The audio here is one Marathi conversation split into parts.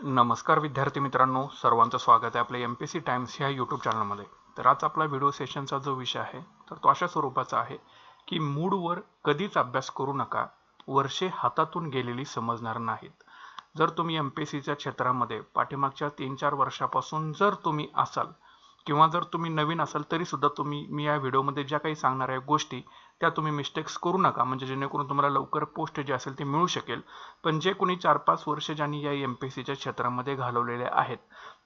नमस्कार विद्यार्थी मित्रांनो सर्वांचं स्वागत आहे आपल्या एम पी सी टाइम्स ह्या यूट्यूब चॅनलमध्ये तर आज आपला व्हिडिओ सेशनचा जो विषय आहे तर तो अशा स्वरूपाचा आहे की मूडवर कधीच अभ्यास करू नका वर्षे हातातून गेलेली समजणार नाहीत. जर तुम्ही एम पी सीच्या क्षेत्रामध्ये पाठीमागच्या तीन चार वर्षापासून जर तुम्ही असाल किंवा जर तुम्ही नवीन असाल तरी सुद्धा तुम्ही मी या व्हिडिओमध्ये ज्या काही सांगणार आहे गोष्टी त्या तुम्ही मिस्टेक्स करू नका. म्हणजे जेणेकरून तुम्हाला लवकर पोस्ट जे असेल ते मिळू शकेल. पण जे कोणी चार पाच वर्ष ज्यांनी या एम पी सीच्या क्षेत्रामध्ये घालवलेले आहेत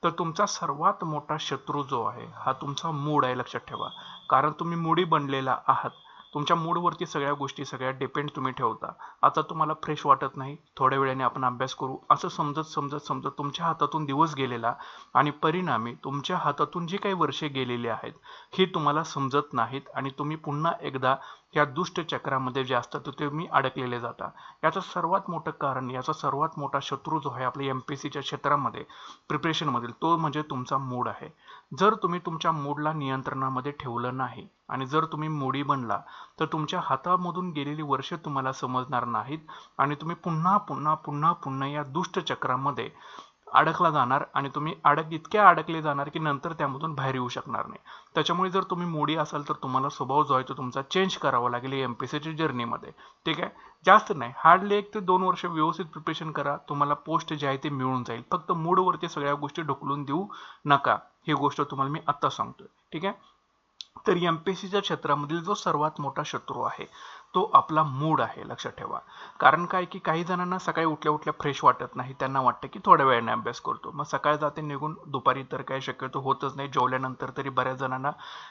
तर तुमचा सर्वात मोठा शत्रू जो आहे हा तुमचा मूड आहे लक्षात ठेवा. कारण तुम्ही मूडी बनलेला आहात. तुमच्या मूडवरती सगळ्या गोष्टी सगळ्या डिपेंड तुम्ही ठेवता. आता तुम्हाला फ्रेश वाटत नाही थोड्या वेळाने आपण अभ्यास करू असं समजत समजत समजत तुमच्या हातातून दिवस गेलेला आणि परिणामी तुमच्या हातातून जी काही वर्षे गेलेली आहेत ही तुम्हाला समजत नाहीत आणि तुम्ही पुन्हा एकदा या दुष्ट चक्रामध्ये जे असतात तुम्ही अडकलेले जाता याचं सर्वात मोठं कारण याचा सर्वात मोठा शत्रू जो आहे आपल्या एम पी सीच्या क्षेत्रामध्ये प्रिपरेशनमधील तो म्हणजे तुमचा मूड आहे. जर तुम्ही तुमच्या मूडला नियंत्रणामध्ये ठेवलं नाही आणि जर तुम्ही मोडी बनला तर तुमच्या हातामधून गेलेली वर्ष तुम्हाला समजणार नाहीत आणि तुम्ही पुन्हा पुन्हा पुन्हा पुन्हा या दुष्ट चक्रामध्ये अडकला जाणार आणि तुम्ही अडक इतके अडकले जाणार की नंतर त्यामधून बाहेर येऊ शकणार नाही. त्याच्यामुळे जर तुम्ही मोडी असाल तर तुम्हाला स्वभाव जो आहे तो तुमचा चेंज करावा लागेल एम पी सीच्या जर्नीमध्ये ठीक आहे? जास्त नाही. हार्डली एक ते दोन वर्ष व्यवस्थित प्रिपरेशन करा. तुम्हाला पोस्ट जे आहे ते मिळून जाईल. फक्त मूडवरती सगळ्या गोष्टी ढकलून देऊ नका. ही गोष्ट तुम्हाला मी आत्ता सांगतोय. ठीक आहे? तर एम पी सीच्या क्षेत्रामधील जो सर्वात मोठा शत्रू आहे तो आपला मूड आहे लक्षात ठेवा. कारण काय की काही जणांना सकाळी उठल्या उठल्या फ्रेश वाटत नाही. त्यांना वाटतं की थोड्या वेळाने अभ्यास करतो. मग सकाळ जाते निघून दुपारी तर काही शक्यतो होतच नाही. जेवल्यानंतर तरी बऱ्याच जणांना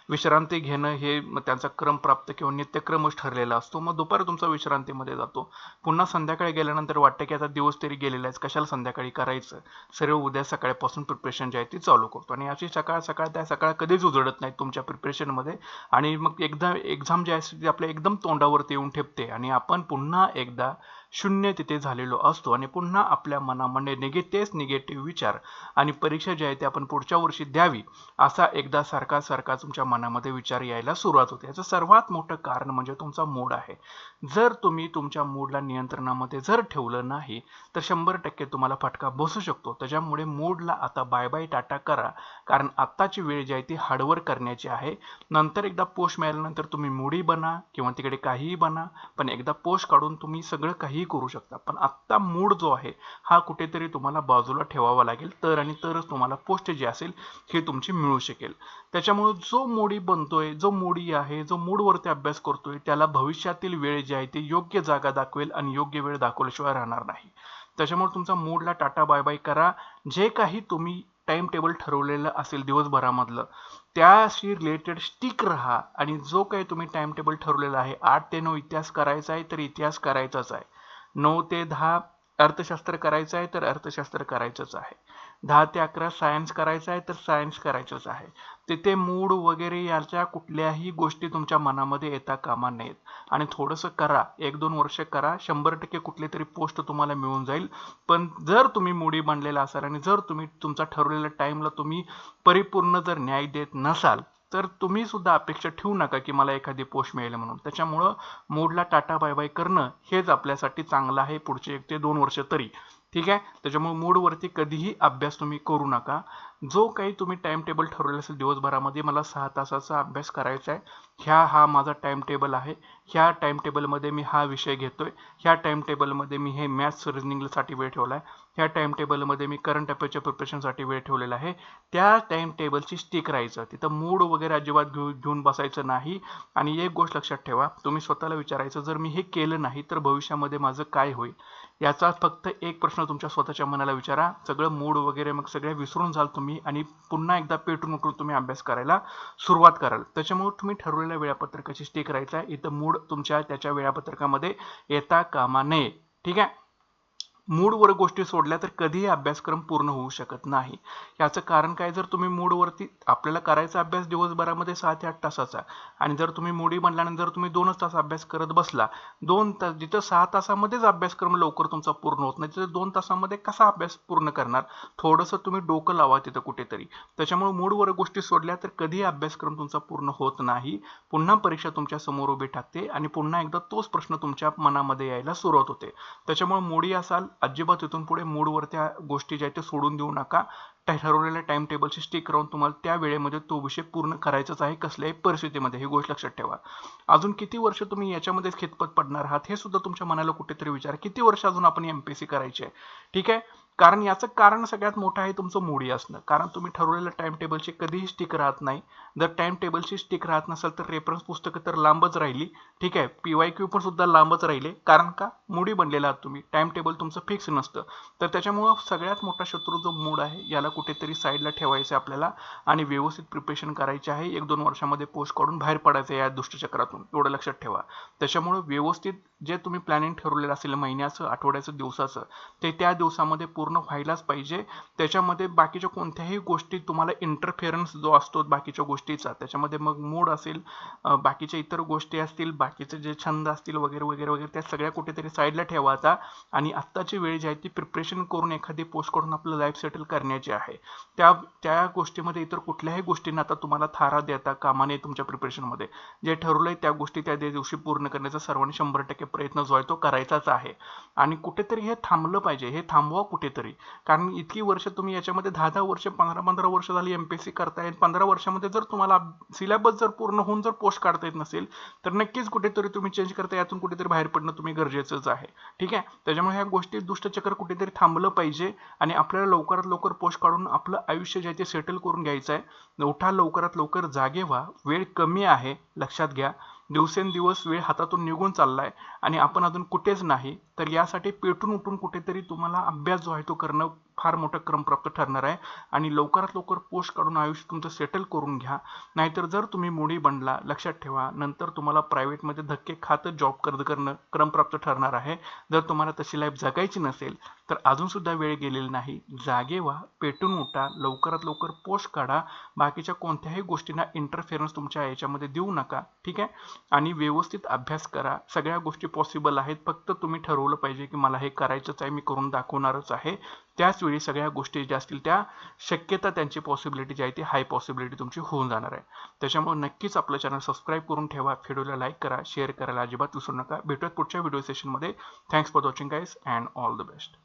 विश्रांती घेणं हे त्यांचा क्रम प्राप्त किंवा नित्यक्रमच ठरलेला असतो. मग दुपारी तुमचा विश्रांतीमध्ये जातो. पुन्हा संध्याकाळी गेल्यानंतर वाटतं की आता दिवस तरी गेलेला आहे. कशाला संध्याकाळी करायचं? सर्व उद्या सकाळपासून प्रिपरेशन जे आहे ती चालू करतो. आणि अशी सकाळ सकाळ त्या सकाळ कधीच उजळत नाही. तुमच्या प्रिपरेशन मध्ये. आणि मग एकदा एक्झाम जे आहे ती आपल्या एकदम तोंडावरती येऊन ठेपते. आणि आपण पुन्हा एकदा शून्य तिथे झालेलो असतो आणि पुन्हा आपल्या मनामध्ये निगे तेच निगेटिव्ह विचार आणि परीक्षा जी आहे ती आपण पुढच्या वर्षी द्यावी असा एकदा सारखा सारखा तुमच्या मनामध्ये विचार यायला सुरुवात होते. याचं सर्वात मोठं कारण म्हणजे तुमचा मूड आहे. जर तुम्ही तुमच्या मूडला नियंत्रणामध्ये जर ठेवलं नाही तर शंभर टक्के तुम्हाला फटका बसू शकतो. त्याच्यामुळे मूडला आता बाय बाय टाटा करा. कारण आत्ताची वेळ जी आहे ती हार्डवर्क करण्याची आहे. नंतर एकदा पोस्ट मिळाल्यानंतर तुम्ही मूडी बना किंवा तिकडे काहीही बना पण एकदा पोस्ट काढून तुम्ही सगळं काही करू शकता. पण आत्ता मूड जो आहे हा कुठेतरी तुम्हाला बाजूला ठेवावा लागेल. तर आणि तरच तुम्हाला पोस्ट जी असेल हे तुमची मिळू शकेल. त्याच्यामुळे जो मोडी बनतोय जो मोडी आहे जो मूडवरती अभ्यास करतोय त्याला भविष्यातील वेळ जी आहे ती योग्य जागा दाखवेल आणि योग्य वेळ दाखवल्याशिवाय राहणार नाही. त्याच्यामुळे तुमचा मूडला टाटा बाय बाय करा. जे काही तुम्ही टाइम टेबल ठरवलेलं असेल दिवसभरामधलं त्याशी रिलेटेड स्टिक राहा. आणि जो काही तुम्ही टाइम टेबल ठरवलेला आहे आठ ते नऊ इतिहास करायचा आहे तर इतिहास करायचाच आहे. नऊ ते दहा अर्थशास्त्र करायचं आहे तर अर्थशास्त्र करायचंच आहे. दहा ते अकरा सायन्स करायचं आहे तर सायन्स करायचंच आहे. तिथे मूड वगैरे याच्या कुठल्याही गोष्टी तुमच्या मनामध्ये येता कामा नयेत. आणि थोडंसं करा एक दोन वर्ष करा शंभर टक्के कुठले तरी पोस्ट तुम्हाला मिळून जाईल. पण जर तुम्ही मूडी बनलेला असाल आणि जर तुम्ही तुमचा ठरवलेल्या टाईमला तुम्ही परिपूर्ण जर न्याय देत नसाल तर तुम्ही सुद्धा अपेक्षा ठेवू नका की मला एखादी पोस्ट मिळेल म्हणून. त्याच्यामुळं मूडला टाटा बाय बाय करणं हेच आपल्यासाठी चांगलं आहे पुढचे एक ते दोन वर्ष तरी. ठीक आहे? त्याच्यामुळे मूडवरती कधीही अभ्यास तुम्ही करू नका. जो काही तुम्ही टाईम टेबल ठरवलेला असेल दिवसभरामध्ये मला सहा तासाचा अभ्यास करायचा आहे. ह्या हा माझा टाईम टेबल आहे. ह्या टाईम टेबलमध्ये मी हा विषय घेतो आहे ह्या टाईम टेबलमध्ये मी हे मॅथ्स रिजनिंगसाठी वेळ ठेवला आहे. ह्या टाईम टेबलमध्ये मी करंट अफेअरच्या प्रिपरेशनसाठी वेळ ठेवलेला आहे. त्या टाईम टेबलची स्टिक राहायचं. तिथं मूड वगैरे अजिबात घेऊ घेऊन बसायचं नाही. आणि एक गोष्ट लक्षात ठेवा तुम्ही स्वतःला विचारायचं जर मी हे केलं नाही तर भविष्यामध्ये माझं काय होईल? याचा फक्त एक प्रश्न तुमच्या स्वतःच्या मनाला विचारा. सगळं मूड वगैरे मग सगळे विसरून जाल तुम्ही आणि पुन्हा एकदा पेटून उठून तुम्ही अभ्यास करायला सुरुवात कराल. त्याच्यामुळे तुम्ही ठरवलेल्या वेळापत्रकाची स्टेक राहायचा. इथं मूड तुमच्या त्याच्या वेळापत्रकामध्ये येता कामा नये. ठीक आहे? मूडवर गोष्टी सोडल्या तर कधीही अभ्यासक्रम पूर्ण होऊ शकत नाही. याचं कारण काय? जर तुम्ही मूडवरती आपल्याला करायचा अभ्यास दिवसभरामध्ये सहा ते आठ तासाचा आणि जर तुम्ही मूडी म्हणल्यानंतर तुम्ही दोनच तास अभ्यास करत बसला दोन तास जिथं सहा तासामध्येच अभ्यासक्रम लवकर तुमचा पूर्ण होत नाही तिथं दोन तासामध्ये कसा अभ्यास पूर्ण करणार? थोडंसं तुम्ही डोकं लावा तिथं कुठेतरी. त्याच्यामुळे मूडवर गोष्टी सोडल्या तर कधीही अभ्यासक्रम तुमचा पूर्ण होत नाही. पुन्हा परीक्षा तुमच्यासमोर उभी टाकते आणि पुन्हा एकदा तोच प्रश्न तुमच्या मनामध्ये यायला सुरुवात होते. त्याच्यामुळे मोडी असाल अजिबात इथून पुढे मूडवर त्या गोष्टी ज्या आहेत त्या सोडून देऊ नका. ठरवलेल्या टाइम टेबलची स्टिक राहून तुम्हाला त्या वेळेमध्ये तो विषय पूर्ण करायचाच आहे कसल्याही परिस्थितीमध्ये. ही गोष्ट लक्षात ठेवा. अजून किती वर्ष तुम्ही याच्यामध्येच खितपत पडणार आहात? हे सुद्धा तुमच्या मनाला कुठेतरी विचार. किती वर्ष अजून आपण एमपीसी करायची आहे? ठीक आहे? कारण याचं कारण सगळ्यात मोठं आहे तुमचं मोडी असणं. कारण तुम्ही ठरवलेल्या टाइम टेबलची कधीही स्टिक राहत नाही. जर टाइमटेबलशी स्टिक राहत नसेल तर रेफरन्स पुस्तकं तर लांबच राहिली. ठीक आहे पी वाय क्यू पण सुद्धा लांबच राहिले. कारण का? मोडी बनलेला आहात तुम्ही. टाइम टेबल तुमचं फिक्स नसतं. तर त्याच्यामुळं सगळ्यात मोठा शत्रू जो मूड आहे याला कुठेतरी साईडला ठेवायचं आहे आपल्याला आणि व्यवस्थित प्रिपरेशन करायचे आहे. एक दोन वर्षामध्ये पोस्ट काढून बाहेर पडायचं या दुष्टचक्रातून एवढं लक्षात ठेवा. त्याच्यामुळं व्यवस्थित जे तुम्ही प्लॅनिंग ठरवलेलं असेल महिन्याचं आठवड्याचं दिवसाचं ते त्या दिवसामध्ये पूर्ण व्हायलाच पाहिजे. त्याच्यामध्ये बाकीच्या कोणत्याही गोष्टी तुम्हाला इंटरफेरन्स जो असतो बाकीच्या गोष्टीचा त्याच्यामध्ये मग मूड असेल बाकीच्या इतर गोष्टी असतील बाकीचे जे छंद असतील वगैरे वगैरे वगैरे त्या सगळ्या कुठेतरी साईडला ठेवायचा आणि आत्ताची वेळ जी आहे ती प्रिपरेशन करून एखादी पोस्ट करून आपलं लाईफ सेटल करण्याची आहे. त्या त्या गोष्टीमध्ये इतर कुठल्याही गोष्टींना आता तुम्हाला थारा देता कामा नये तुमच्या प्रिपरेशनमध्ये जे ठरवलंय त्या गोष्टी त्या दिवशी पूर्ण करण्याचा सर्वांनी शंभर टक्के प्रयत्न जो आहे तो करायचाच आहे. आणि कुठेतरी हे थांबलं पाहिजे हे थांबवा कुठेतरी. कारण इतकी वर्ष तुम्ही याच्यामध्ये दहा दहा वर्ष पंधरा पंधरा वर्ष झाली एमपीएससी करताय पंधरा वर्षामध्ये जर तुम्हाला सिलेबस जर पूर्ण होऊन जर पोस्ट काढता येत नसेल तर नक्कीच कुठेतरी तुम्ही चेंज करता यातून कुठेतरी बाहेर पडणं तुम्ही गरजेचंच आहे. ठीक आहे? त्याच्यामुळे ह्या गोष्टी दुष्टचक्र कुठेतरी थांबलं पाहिजे आणि आपल्याला लवकरात लवकर पोस्ट काढून आपलं आयुष्य जे आहे ते सेटल करून घ्यायचं आहे. उठा लवकरात लवकर जागे व्हा. वेळ कमी आहे लक्षात घ्या. दिवसेंदिवस वेळ हातातून निघून चाललाय आणि आपण अजून कुठेच नाही. तर यासाठी पेटून उठून कुठेतरी तुम्हाला अभ्यास जो आहे तो करणं फार मोठं क्रमप्राप्त ठरणार आहे. आणि लवकरात लवकर पोस्ट काढून आयुष्य तुमचं सेटल करून घ्या. नाहीतर जर तुम्ही मोडी बनला लक्षात ठेवा नंतर तुम्हाला प्रायव्हेटमध्ये धक्के खात जॉब कर्ज करणं क्रमप्राप्त ठरणार आहे. जर तुम्हाला तशी लाईफ जगायची नसेल तर अजून सुद्धा वेळ गेलेली नाही. जागे व्हा पेटून उठा लवकरात लवकर पोस्ट काढा. बाकीच्या कोणत्याही गोष्टींना इंटरफेरन्स तुमच्या याच्यामध्ये देऊ नका. ठीक आहे? आणि व्यवस्थित अभ्यास करा. सगळ्या गोष्टी पॉसिबल आहेत. फक्त तुम्ही ठरवलं ठरवलं पाहिजे की मला हे करायचंच आहे मी करून दाखवणारच आहे. त्याच वेळी सगळ्या गोष्टी ज्या असतील त्या शक्यता त्यांची पॉसिबिलिटी जी आहे ती हाय पॉसिबिलिटी तुमची होऊन जाणार आहे. त्याच्यामुळे नक्कीच आपलं चॅनल सबस्क्राईब करून ठेवा व्हिडिओला लाईक करा शेअर करायला अजिबात विसरू नका. भेटूयात पुढच्या व्हिडिओ सेशनमध्ये thanks for watching guys and all the best